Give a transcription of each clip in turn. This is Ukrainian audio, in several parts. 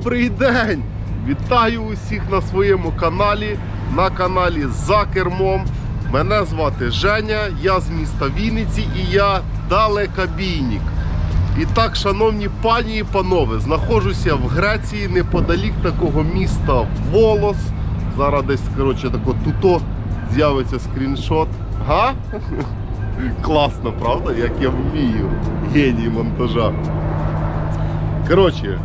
Добрий день! Вітаю усіх на своєму каналі, на каналі За кермом. Мене звати Женя, я з міста Вінниці і я далекобійник. І так, шановні пані і панове, знаходжуся в Греції неподалік такого міста Волос. Зараз десь, коротше, тако туто з'явиться скріншот. Га? Класно, правда? Як я вмію. Геній монтажа. Коротше,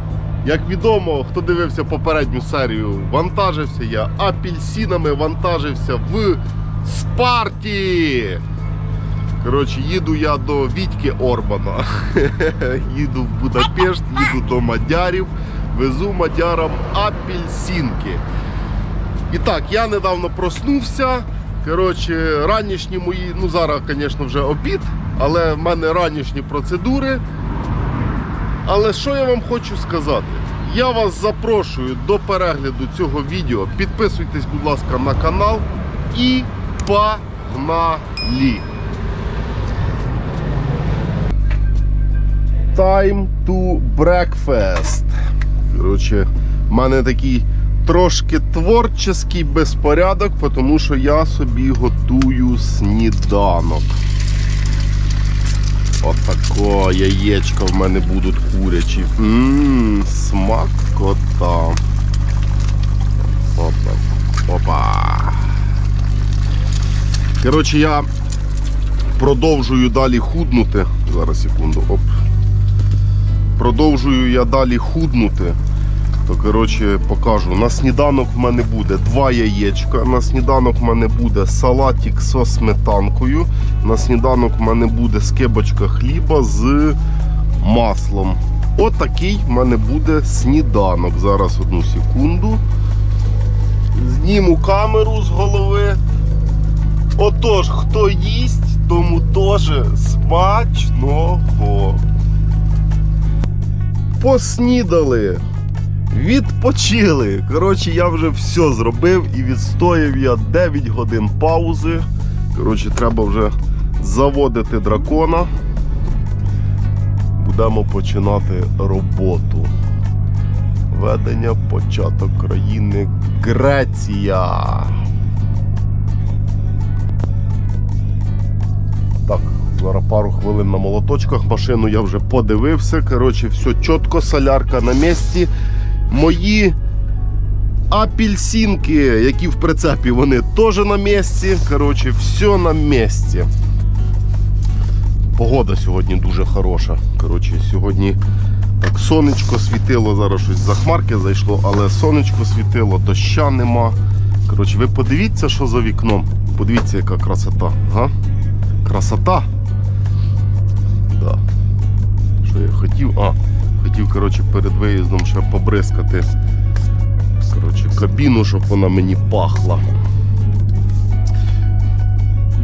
як відомо, хто дивився попередню серію, вантажився я апельсинами, вантажився в Спарті. Коротше, їду я до Вітьки Орбана. їду в Будапешт, їду до Мадярів, везу мадярам апельсинки. І так, я недавно проснувся. Коротше, ранішні мої, ну зараз, звісно, вже обід, але в мене ранішні процедури. Але що я вам хочу сказати? Я вас запрошую до перегляду цього відео. Підписуйтесь, будь ласка, на канал і погнали! Time to breakfast. Коротше, в мене такий трошки творчий безпорядок, тому що я собі готую сніданок. Отако яєчка в мене будуть курячі. Ммм, смакота. Опа. Опа. Коротше, я продовжую далі худнути. Зараз секунду. Оп. Продовжую я далі худнути. То, коротше, покажу. На сніданок в мене буде два яєчка. На сніданок в мене буде салатик со сметанкою. На сніданок в мене буде скибочка хліба з маслом. Отакий в мене буде сніданок. Зараз одну секунду. Зніму камеру з голови. Отож, хто їсть, тому теж смачного. Поснідали. Відпочили. Коротше, я вже все зробив і відстояв я 9 годин паузи. Коротше, треба вже заводити дракона. Будемо починати роботу. Ведення початок країни Греція. Так, зараз пару хвилин на молоточках. Машину я вже подивився. Коротше, все чітко, солярка на місці. Мої апельсинки, які в прицепі, вони теж на місці. Коротше, все на місці. Погода сьогодні дуже хороша. Коротше, сьогодні так сонечко світило, зараз щось за хмарки зайшло, але сонечко світило, доща нема. Коротше, ви подивіться, що за вікном. Подивіться, яка красота. Га? Красота. Да. Що я хотів? А, хотів коротше, перед виїздом ще побризкати коротше, кабіну, щоб вона мені пахла.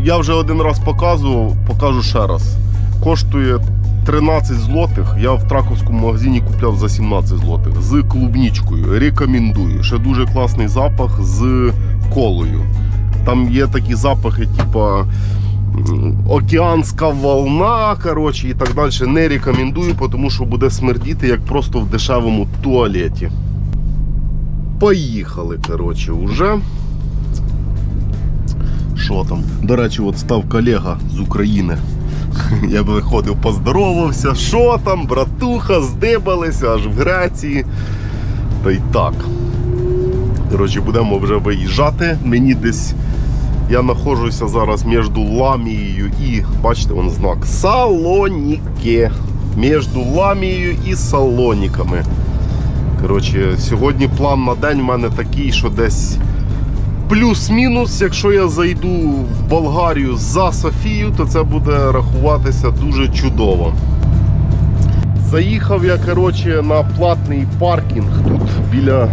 Я вже один раз показував, покажу ще раз. Коштує 13 злотих. Я в траковському магазині купляв за 17 злотих з клубнічкою. Рекомендую. Ще дуже класний запах з колою. Там є такі запахи, типа океанська волна, коротше, і так далі. Не рекомендую, тому що буде смердіти як просто в дешевому туалеті. Поїхали, коротше, уже. Що там? До речі, от став колега з України. Я б виходив, поздоровався. Що там, братуха, здибалися аж в Греції. Та й так. Коротше, будемо вже виїжджати. Мені десь. Я знаходжуся зараз між Ламією і, бачите, вон знак Салоніки. Між Ламією і Салоніками. Коротше, сьогодні план на день в мене такий, що десь плюс-мінус, якщо я зайду в Болгарію за Софію, то це буде рахуватися дуже чудово. Заїхав я коротше, на платний паркінг тут біля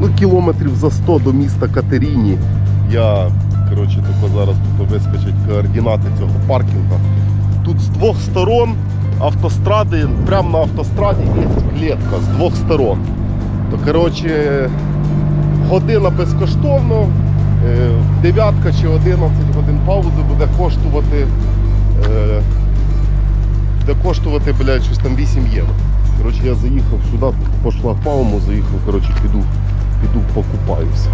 ну, кілометрів за 100 до міста Катеріні. Я коротше, тільки зараз тут вискочать координати цього паркінгу. Тут з двох сторон автостради, прямо на автостраді є клітка з двох сторон. То коротше, година безкоштовно, е, дев'ятка чи 11 годин паузи буде коштувати. е, Буде коштувати, блядь, щось там 8 євро. Коротше, я заїхав сюди, по шлагбауму заїхав, коротше, піду, піду покупаюся.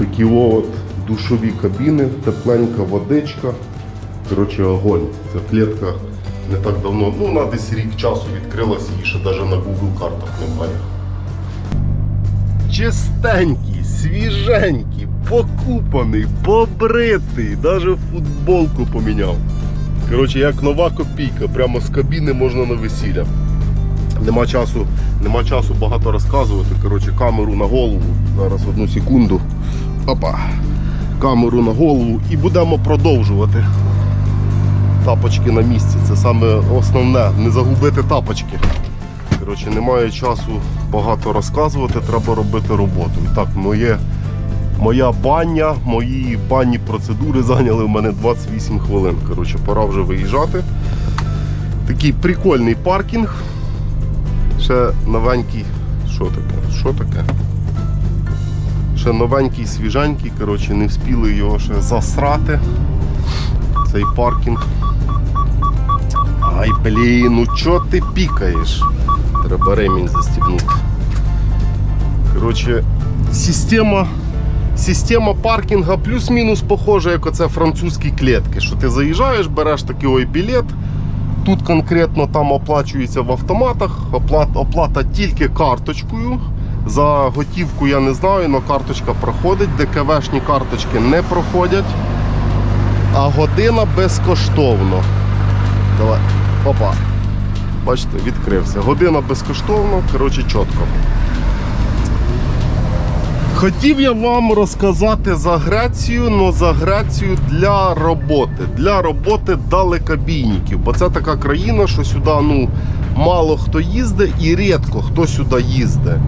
Такі от душові кабіни, тепленька водичка. Коротше, огонь. Ця клітка не так давно, ну вона десь рік часу відкрилася, її ще навіть на Google картах немає. Чистенький, свіженький, покупаний, побритий, навіть футболку поміняв. Коротше, як нова копійка, прямо з кабіни можна на весілля. Нема часу, нема часу багато розказувати. Коротше, камеру на голову. Зараз одну секунду. Опа. Камеру на голову і будемо продовжувати. Тапочки на місці. Це саме основне. Не загубити тапочки. Коротше, немає часу багато розказувати, треба робити роботу. І так, моє, моя баня, мої банні процедури зайняли в мене 28 хвилин. Коротше, пора вже виїжджати. Такий прикольний паркінг. Ще новенький. Що таке? Що таке? Ще новенький, свіженький, коротше, не встигли його ще засрати. Цей паркінг. Ай, блін, ну чого ти пікаєш? Треба ремінь застібнути. Коротше, система, система паркінга плюс-мінус похожа, як оце французькі клітки. Що ти заїжджаєш, береш такий ой білет. Тут конкретно там оплачується в автоматах, оплата, оплата тільки карточкою. За готівку я не знаю, але карточка проходить, ДКВшні карточки не проходять. А година безкоштовно. Давай. Опа. Бачите, відкрився. Година безкоштовно, коротше, чітко. Хотів я вам розказати за Грецію, але за Грецію для роботи. Для роботи далекобійників. Бо це така країна, що сюди ну, мало хто їздить і рідко хто сюди їздить.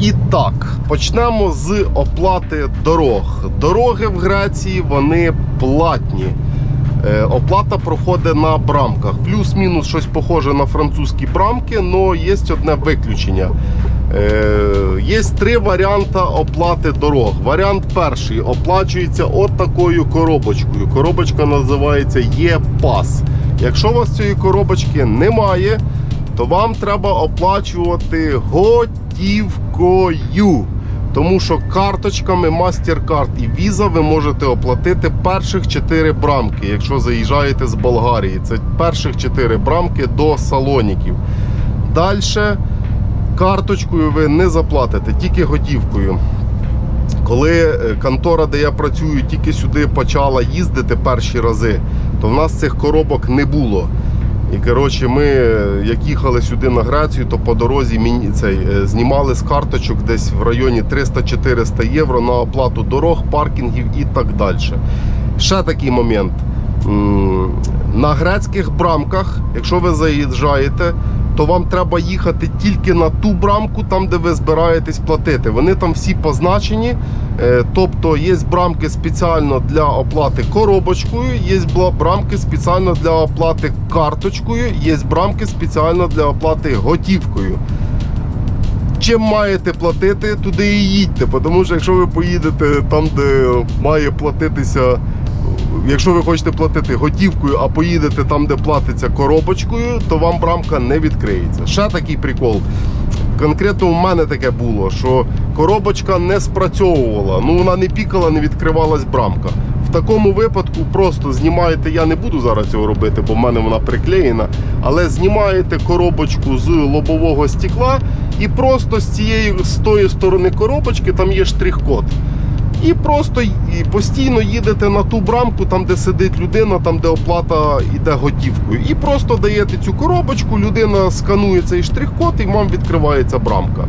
І так, почнемо з оплати дорог. Дороги в Греції вони платні. Е, Оплата проходить на брамках. Плюс-мінус щось похоже на французькі брамки, але є одне виключення. Е, Є три варіанти оплати дорог. Варіант перший оплачується от такою коробочкою. Коробочка називається Є-Пас. Якщо у вас цієї коробочки немає, то вам треба оплачувати готівкою. Тому що карточками MasterCard і Visa ви можете оплатити перших 4 брамки, якщо заїжджаєте з Болгарії. Це перших 4 брамки до Салоніків. Далі карточкою ви не заплатите, тільки готівкою. Коли е, контора, де я працюю, тільки сюди почала їздити перші рази, то в нас цих коробок не було. І коротше, ми як їхали сюди на Грецію, то по дорозі міні- цей, е, знімали з карточок десь в районі 300-400 євро на оплату дорог, паркінгів і так далі. Ще такий момент. На грецьких брамках, якщо ви заїжджаєте, то вам треба їхати тільки на ту брамку, там де ви збираєтесь платити. Вони там всі позначені. Е, Тобто є брамки спеціально для оплати коробочкою, є брамки спеціально для оплати карточкою, є брамки спеціально для оплати готівкою. Чим маєте платити, туди і їдьте. Тому що якщо ви поїдете там, де має платитися, якщо ви хочете платити готівкою, а поїдете там, де платиться коробочкою, то вам брамка не відкриється. Ще такий прикол. Конкретно у мене таке було, що коробочка не спрацьовувала. Ну вона не пікала, не відкривалась брамка. В такому випадку просто знімаєте, я не буду зараз цього робити, бо в мене вона приклеєна. Але знімаєте коробочку з лобового стекла і просто з цієї з тої сторони коробочки там є штрих-код. І просто постійно їдете на ту брамку, там де сидить людина, там де оплата йде готівкою. І просто даєте цю коробочку, людина сканує цей штрих-код і вам відкривається брамка.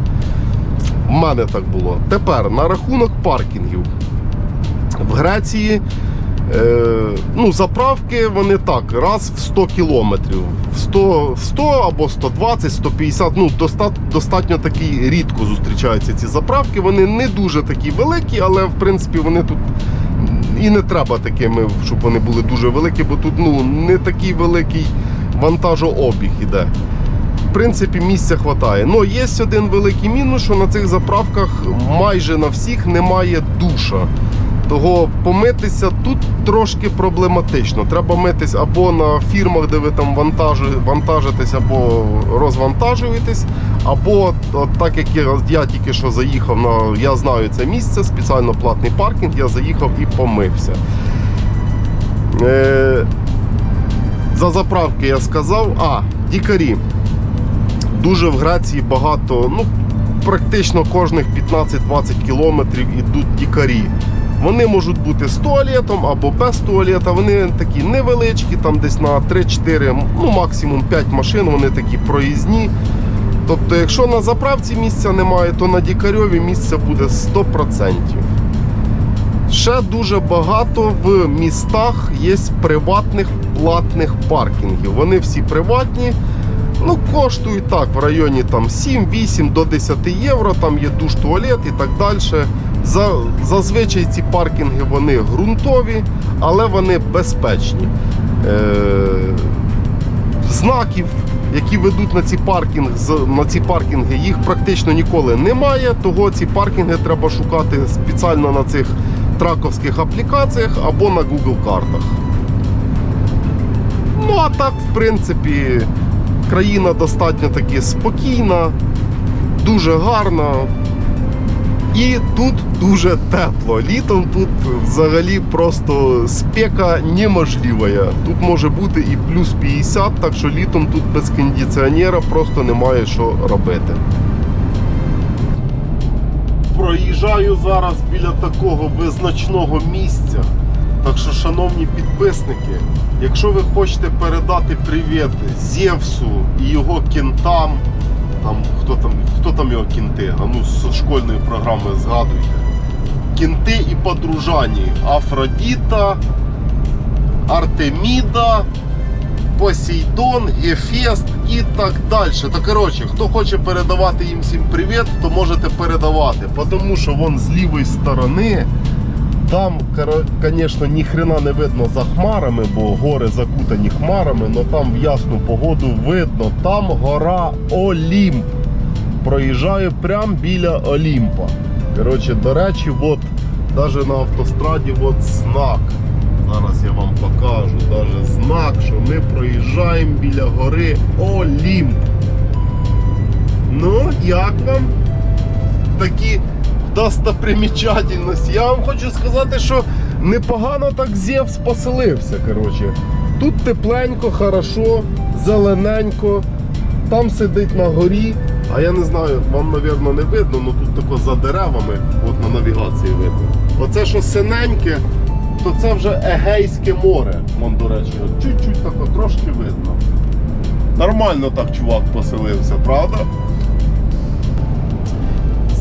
У мене так було. Тепер на рахунок паркінгів. В Греції ну, заправки вони так, раз в 100 кілометрів. В 100, 100 або 120, 150. Ну, доста, достатньо такі рідко зустрічаються ці заправки. Вони не дуже такі великі, але в принципі вони тут і не треба такими, щоб вони були дуже великі, бо тут ну, не такий великий вантажообіг іде. В принципі, місця вистачає. Ну, є один великий мінус, що на цих заправках майже на всіх немає душа. Того помитися тут трошки проблематично. Треба митись або на фірмах, де ви там вантажитесь, або розвантажуєтесь, або от так як я, тільки що заїхав на я знаю це місце, спеціально платний паркінг, я заїхав і помився. Е, за заправки я сказав. А, дікарі. Дуже в Греції багато, ну, практично кожних 15-20 кілометрів ідуть дікарі. Вони можуть бути з туалетом або без туалета. Вони такі невеличкі, там десь на 3-4, ну максимум 5 машин, вони такі проїзні. Тобто, якщо на заправці місця немає, то на дікарьові місце буде 100%. Ще дуже багато в містах є приватних платних паркінгів. Вони всі приватні. Ну, коштують так в районі там 7-8 до 10 євро, там є душ, туалет і так далі. За, зазвичай ці паркінги вони ґрунтові, але вони безпечні. Е, знаків, які ведуть на ці, паркінг, на ці паркінги, їх практично ніколи немає. Того ці паркінги треба шукати спеціально на цих траковських аплікаціях або на Google картах. Ну а так, в принципі, країна достатньо таки спокійна, дуже гарна. І тут дуже тепло. Літом тут взагалі просто спека неможлива. Тут може бути і плюс 50, так що літом тут без кондиціонера просто немає що робити. Проїжджаю зараз біля такого визначного місця. Так що, шановні підписники, якщо ви хочете передати привіт Зевсу і його кінтам, там хто там, хто там його кінти? А ну з школьної програми згадуйте. Кінти і подружані. Афродіта, Артеміда, Посейдон, Гефест і так далі. То коротше, хто хоче передавати їм всім привіт, то можете передавати. Тому що вон з лівої сторони. Там, звісно, ні хрена не видно за хмарами, бо гори закутані хмарами, але там в ясну погоду видно. Там гора Олімп. Проїжджаю прямо біля Олімпа. Коротше, до речі, от навіть на автостраді от знак. Зараз я вам покажу. Навіть знак, що ми проїжджаємо біля гори Олімп. Ну, як вам? Такі достопримічательності. Я вам хочу сказати, що непогано так Зевс поселився. Коротше. Тут тепленько, хорошо, зелененько. Там сидить на горі. А я не знаю, вам, мабуть, не видно, але тут тако за деревами, от на навігації видно. Оце, що синеньке, то це вже Егейське море. Вон, до речі, чуть-чуть тако трошки видно. Нормально так чувак поселився, правда?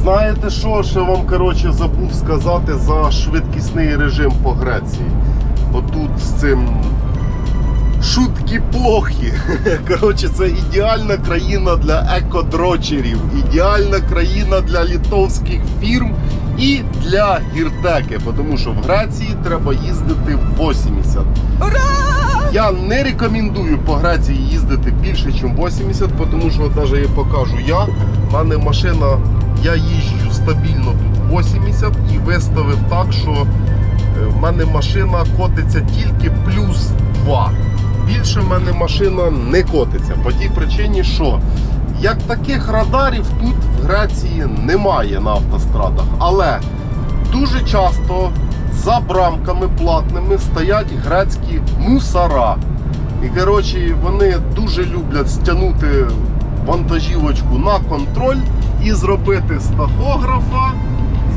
Знаєте що, ще вам коротше, забув сказати за швидкісний режим по Греції. Отут з цим шутки плохі. Коротше, це ідеальна країна для екодрочерів, ідеальна країна для літовських фірм і для гіртеки, тому що в Греції треба їздити в 80. Я не рекомендую по Греції їздити більше, ніж 80, тому що навіть я покажу я. в мене машина, я їжджу стабільно тут 80 і виставив так, що е, в мене машина котиться тільки плюс 2. Більше в мене машина не котиться. По тій причині, що як таких радарів тут в Греції немає на автострадах. Але дуже часто за брамками платними стоять грецькі мусора. І коротше, вони дуже люблять стягнути вантажівочку на контроль і зробити з тахографа,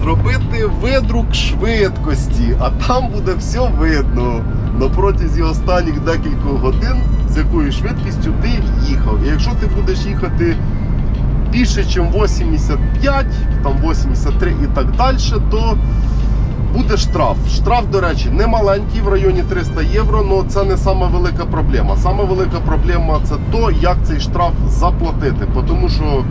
зробити видрук швидкості, а там буде все видно на протязі останніх декількох годин, з якою швидкістю ти їхав. І якщо ти будеш їхати більше, ніж 85, там 83 і так далі, то буде штраф. Штраф, до речі, не маленький, в районі 300 євро, але це не сама велика проблема. Сама велика проблема це то, як цей штраф заплатити. Тому що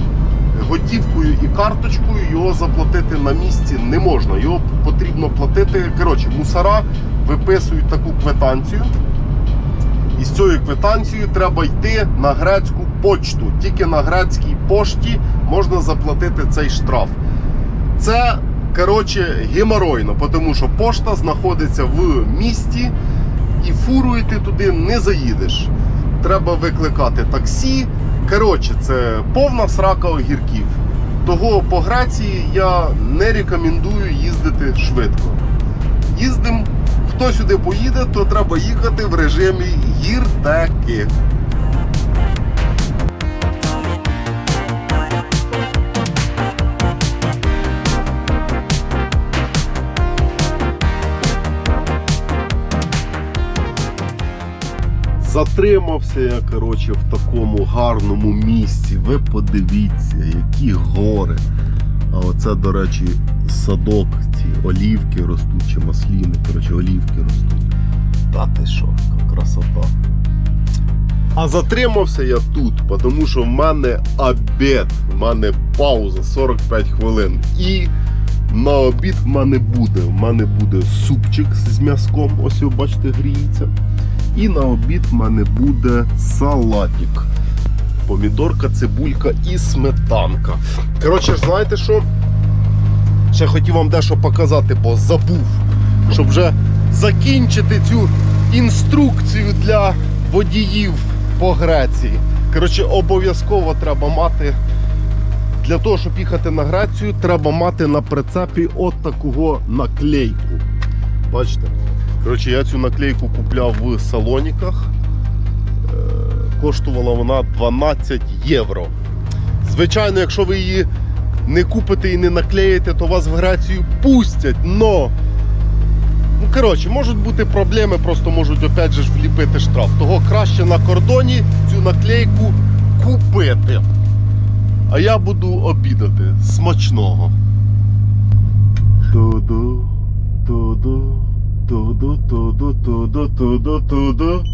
готівкою і карточкою його заплатити на місці не можна. Його потрібно платити. Коротше, мусора виписують таку квитанцію. І з цією квитанцією треба йти на грецьку почту. Тільки на грецькій пошті можна заплатити цей штраф. Це коротше, геморойно, тому що пошта знаходиться в місті і фурою ти туди не заїдеш. Треба викликати таксі. Коротше, це повна срака огірків. Того по Грації я не рекомендую їздити швидко. Їздим, хто сюди поїде, то треба їхати в режимі гіртаки. Затримався я, коротше, в такому гарному місці. Ви подивіться, які гори. А оце, до речі, садок, ці олівки ростуть, чи масліни, коротше, олівки ростуть. Та ти що, красота. А затримався я тут, тому що в мене обід, в мене пауза 45 хвилин. І на обід в мене буде. В мене буде супчик з м'язком, ось ви бачите, гріється. І на обід в мене буде салатик. Помідорка, цибулька і сметанка. Коротше, знаєте що? Ще хотів вам дещо показати, бо забув, щоб вже закінчити цю інструкцію для водіїв по Греції. Коротше, обов'язково треба мати. Для того, щоб їхати на Грецію, треба мати на прицепі от такого наклейку. Бачите? Коротше, я цю наклейку купляв в Салоніках. Е, Коштувала вона 12 євро. Звичайно, якщо ви її не купите і не наклеїте, то вас в Грецію пустять. Но, ну коротше, можуть бути проблеми, просто можуть опять же вліпити штраф. Того краще на кордоні цю наклейку купити. А я буду обідати смачного. Ту-ду, ту-ду, ту-ду, ту-ду, ту-ду, ту-ду, ту-ду.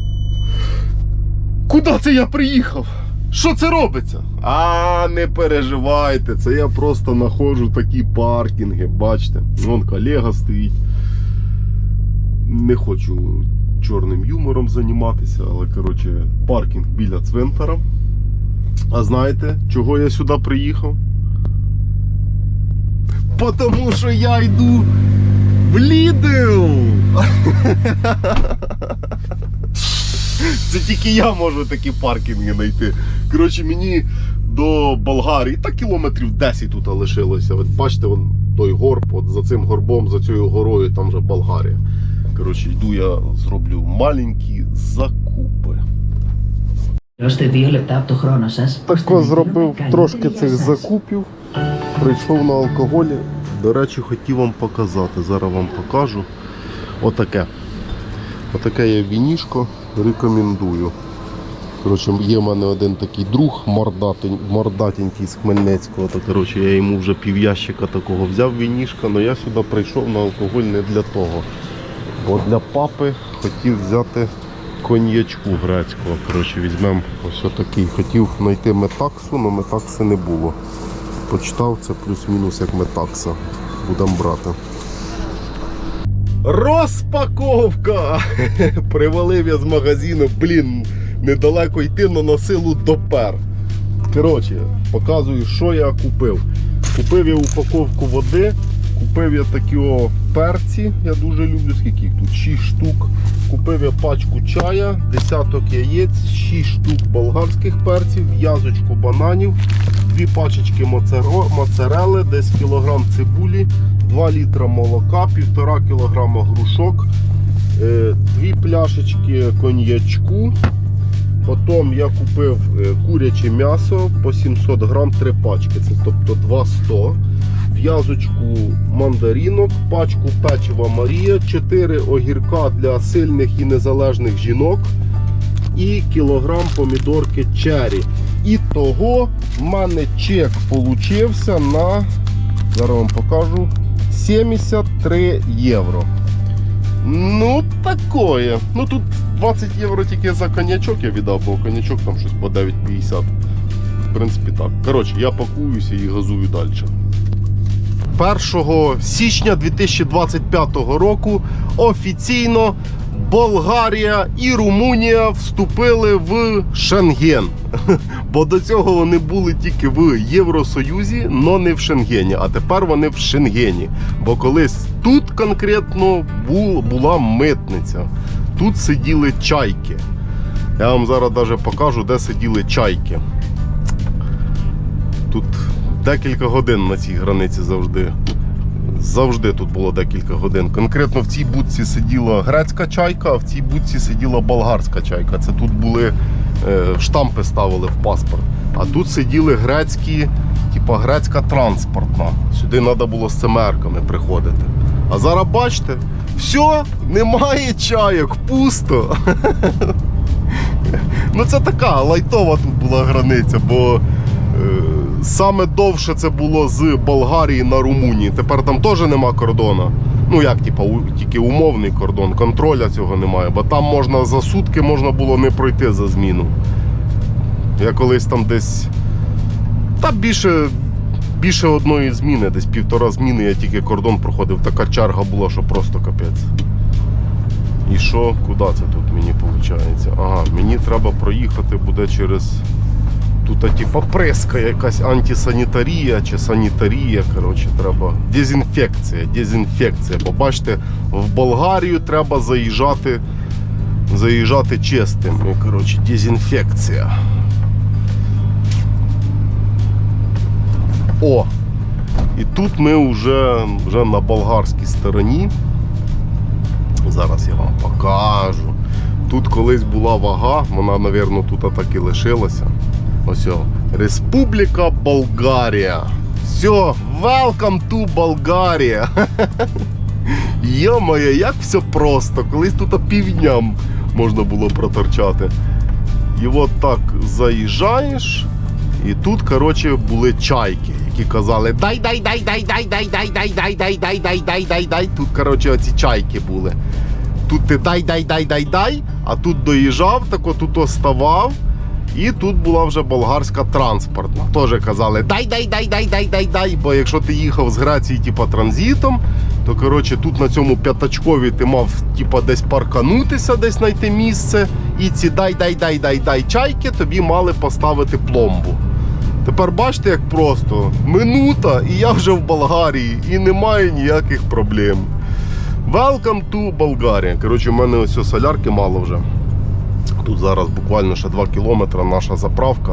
Куди це я приїхав? Що це робиться? А, не переживайте, це я просто знаходжу такі паркінги, бачите. Вон колега стоїть. Не хочу чорним юмором займатися, але коротше, паркінг біля цвинтара. А знаєте, чого я сюди приїхав? Потому що я йду в Лідл! Це тільки я можу такі паркінги знайти. Коротше, мені до Болгарії так кілометрів 10 тут лишилося. От Бачите, вон той горб, от за цим горбом, за цією горою, там вже Болгарія. Коротше, йду, я зроблю маленькі закупи. Тако зробив трошки цих закупів. Прийшов на алкоголі. До речі, хотів вам показати. Зараз вам покажу. Отаке. Отаке є вінішко. Рекомендую. Коротше, є в мене один такий друг мордатень, мордатенький з Хмельницького. То, коротше, я йому вже пів'ящика такого взяв вінішка, але я сюди прийшов на алкоголь не для того. Бо для папи хотів взяти коньячку грецького. Коротше, візьмемо ось такий. Хотів знайти метаксу, але метакси не було. Почитав це плюс-мінус як метакса. Будемо брати. Розпаковка! Привалив я з магазину, блін, недалеко йти, але на силу допер. Коротше, показую, що я купив. Купив я упаковку води, купив я такі о перці, я дуже люблю, скільки їх тут? 6 штук. Купив я пачку чая, десяток яєць, 6 штук болгарських перців, в'язочку бананів, дві пачечки моцарели, десь кілограм цибулі, 2 літра молока, 1,5 кілограма грушок, е, дві пляшечки коньячку. Потім я купив е, куряче м'ясо по 700 грам, 3 пачки, це тобто 200. В'язочку мандарінок, пачку печива Марія, 4 огірка для сильних і незалежних жінок і кілограм помідорки черрі. І того в мене чек получився на, зараз вам покажу, 73 євро. Ну, такое. Ну тут 20 євро тільки за коньячок я віддав, бо коньячок там щось по 9,50. В принципі, так. Коротше, я пакуюся і газую далі. 1 січня 2025 року офіційно Болгарія і Румунія вступили в Шенген. Бо до цього вони були тільки в Євросоюзі, але не в Шенгені. А тепер вони в Шенгені. Бо колись тут конкретно була митниця. Тут сиділи чайки. Я вам зараз навіть покажу, де сиділи чайки. Тут декілька годин на цій границі завжди. Завжди тут було декілька годин. Конкретно в цій будці сиділа грецька чайка, а в цій будці сиділа болгарська чайка. Це тут були е, штампи ставили в паспорт. А тут сиділи грецькі, типа грецька транспортна. Сюди треба було з семерками приходити. А зараз бачите, все, немає чайок, пусто. Ну це така лайтова тут була границя, бо е, саме довше це було з Болгарії на Румунії. Тепер там теж нема кордону. Ну як, типа, тільки умовний кордон, контроля цього немає, бо там можна за сутки можна було не пройти за зміну. Я колись там десь. Та більше, більше одної зміни, десь півтора зміни, я тільки кордон проходив. Така черга була, що просто капець. І що, куди це тут мені виходить? Ага, мені треба проїхати буде через. Тут типа преска, якась антисанітарія чи санітарія. Коротше, треба. Дезінфекція, дезінфекція. Бо бачите, в Болгарію треба заїжджати, заїжджати чистим. І, коротше, дезінфекція. О! І тут ми вже, вже на болгарській стороні. Зараз я вам покажу. Тут колись була вага, вона, мабуть, тут так і лишилася. Ось. Республіка Болгарія. Все, welcome to Болгарія. Йо-моє, як все просто. Колись тут півдням можна було проторчати. І от так заїжджаєш, і тут, коротше, були чайки, які казали дай дай дай дай дай дай дай дай дай дай дай дай дай дай дай. Тут, коротше, оці чайки були. Тут ти дай дай дай дай дай, а тут доїжджав, так отут оставав. І тут була вже болгарська транспортна. Теж казали дай дай дай дай дай дай дай. Бо якщо ти їхав з Греції, типа транзитом, то коротше тут на цьому п'ятачкові ти мав типа десь парканутися, десь знайти місце. І ці дай дай дай дай дай чайки тобі мали поставити пломбу. Тепер бачите, як просто минута, і я вже в Болгарії, і немає ніяких проблем. Welcome to Bulgaria. Коротше, в мене ось солярки мало вже. Тут зараз буквально ще 2 кілометри наша заправка.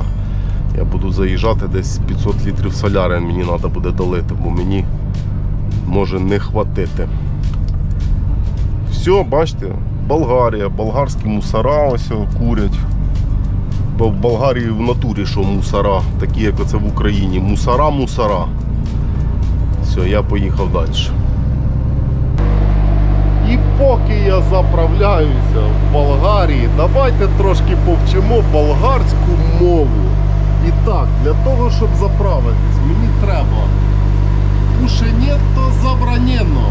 Я буду заїжджати десь 500 літрів соляри мені треба буде долити, бо мені може не хватити. Все, бачите, Болгарія, болгарські мусора ось курять. Бо в Болгарії в натурі що мусора, такі як оце в Україні. Мусора, мусора. Все, я поїхав далі. Поки я заправляюся в Болгарії, давайте трошки повчимо болгарську мову. І так, для того, щоб заправитись, мені треба пушенето забранено.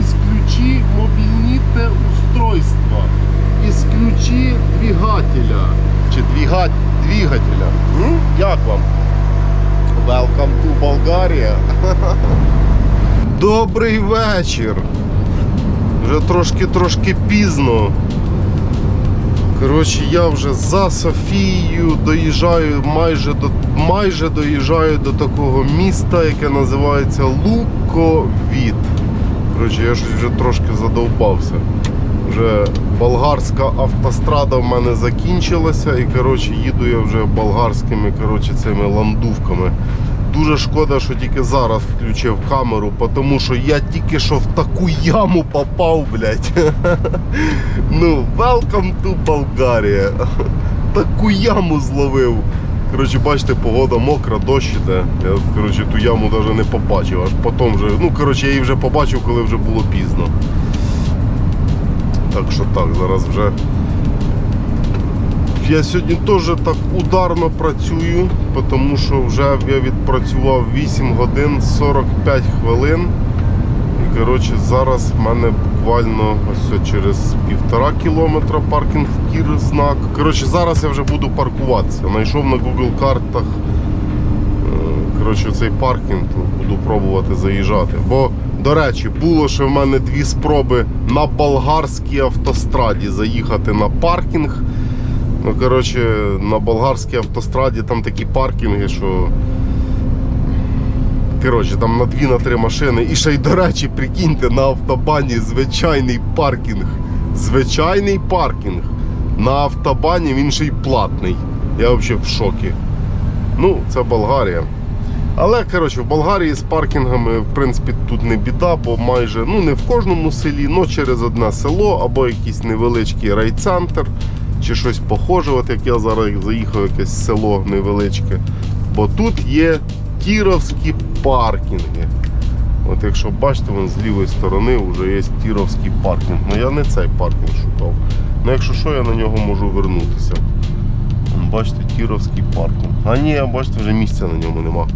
Исключи мобільніте устройство. Исключи двигателя. Чи двигать, двигателя. М? Як вам? Welcome to Bulgaria. Добрий вечір. Вже трошки-трошки пізно. Коротше, я вже за Софією доїжджаю, майже до, майже доїжджаю до такого міста, яке називається Луковіт. Коротше, я щось вже трошки задовбався. Вже болгарська автострада в мене закінчилася і коротше, їду я вже болгарськими коротше, цими ландувками. Дуже шкода, що тільки зараз включив камеру, тому що я тільки що в таку яму попав, блядь. Ну, welcome to Bulgaria. Таку яму зловив. Коротше, бачите, погода мокра, дощ іде. Я коротше, ту яму навіть не побачив. Аж потім вже. Ну, коротше, я її вже побачив, коли вже було пізно. Так що так, зараз вже. Я сьогодні теж так ударно працюю, тому що вже я відпрацював 8 годин 45 хвилин. І коротше, зараз в мене буквально ось через півтора кілометра паркінг кір знак. Коротше, зараз я вже буду паркуватися. Знайшов на Google картах е, коротше, цей паркінг, буду пробувати заїжджати. Бо, До речі, було ще в мене дві спроби на болгарській автостраді заїхати на паркінг. Ну, коротше, на болгарській автостраді там такі паркінги, що. Коротше, там на дві на машини. І ще й, до речі, прикиньте, на автобані звичайний паркінг. Звичайний паркінг. На автобані він ще й платний. Я взагалі в шокі. Ну, це Болгарія. Але коротше, в Болгарії з паркінгами, в принципі, тут не біда, бо майже ну не в кожному селі, але через одне село або якийсь невеличкий райцентр, чи щось похоже, от як я зараз заїхав, якесь село невеличке. Бо тут є тіровські паркінги. От якщо бачите, вон з лівої сторони вже є тіровський паркінг. Ну я не цей паркінг шукав. Ну якщо що, я на нього можу вернутися. Бачите, тіровський паркінг. А ні, бачите, вже місця на ньому нема.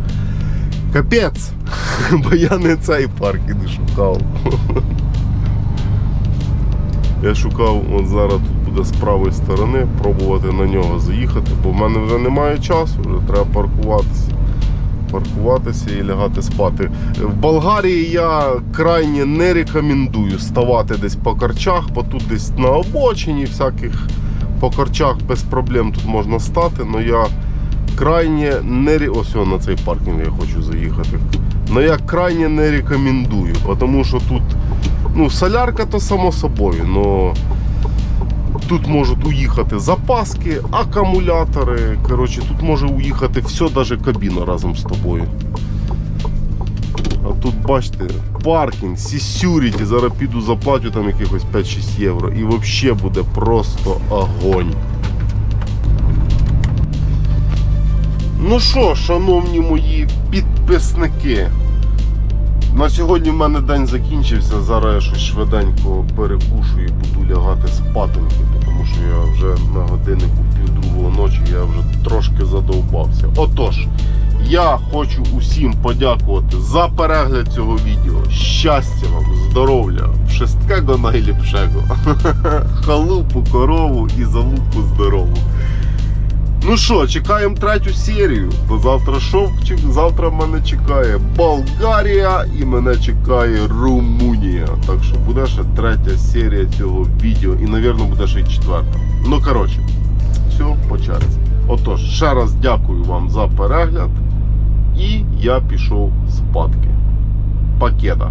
Капець! Бо я не цей паркінг шукав. Я шукав, от зараз тут буде з правої сторони, пробувати на нього заїхати, бо в мене вже немає часу, вже треба паркуватися. Паркуватися і лягати спати. В Болгарії я крайне не рекомендую ставати десь по корчах, бо тут десь на обочині всяких по корчах без проблем тут можна стати, але я крайне не ось на цей паркінг я хочу заїхати. Але я крайне не рекомендую, тому що тут ну, солярка то само собою, но тут можуть уїхати запаски, акумулятори. Коротше, тут може уїхати все, навіть кабіна разом з тобою. А тут бачите, паркінг, сісюріті, зараз піду заплатю там якихось 5-6 євро і взагалі буде просто огонь. Ну що, шановні мої підписники, на сьогодні в мене день закінчився. Зараз я щось швиденько перекушую і буду лягати спатоньки, тому що я вже на годиннику пів другого ночі я вже трошки задовбався. Отож, я хочу усім подякувати за перегляд цього відео. Щастя вам, здоров'я, wszystkiego найліпшого. Халупу, корову і залупу здорову. Ну що, чекаємо третю серію. До завтра шовчик. Завтра мене чекає Болгарія і мене чекає Румунія. Так що буде ще третя серія цього відео. І, мабуть, буде ще й четверта. Ну, коротше, все по. Отож, ще раз дякую вам за перегляд. І я пішов спадки. Пакета.